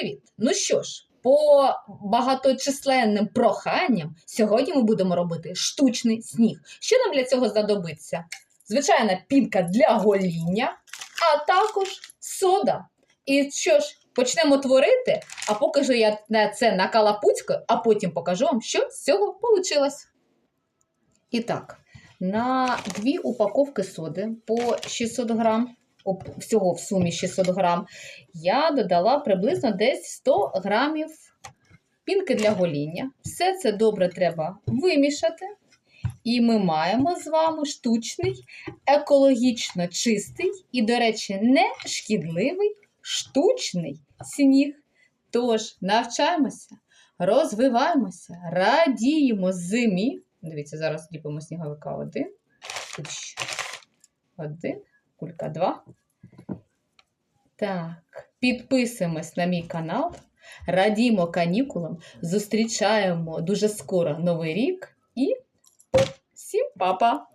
Привіт! Ну що ж, по багаточисленним проханням сьогодні ми будемо робити штучний сніг. Що нам для цього знадобиться? Звичайна пінка для гоління, а також сода. І що ж, почнемо творити, а покажу я на це накалапуцькою, а потім покажу вам, що з цього вийшло. І так, на дві упаковки соди по 600 грам, всього в сумі 600 грам, я додала приблизно десь 100 грамів пінки для гоління. Все це добре треба вимішати. І ми маємо з вами штучний, екологічно чистий і, до речі, не шкідливий штучний сніг. Тож навчаємося, розвиваємося, радіємо зимі. Дивіться, зараз ліпимо сніговика один. Один, кулька 2. Так, підписуємось на мій канал, радімо канікулам, зустрічаємо дуже скоро Новий рік і всім па-па!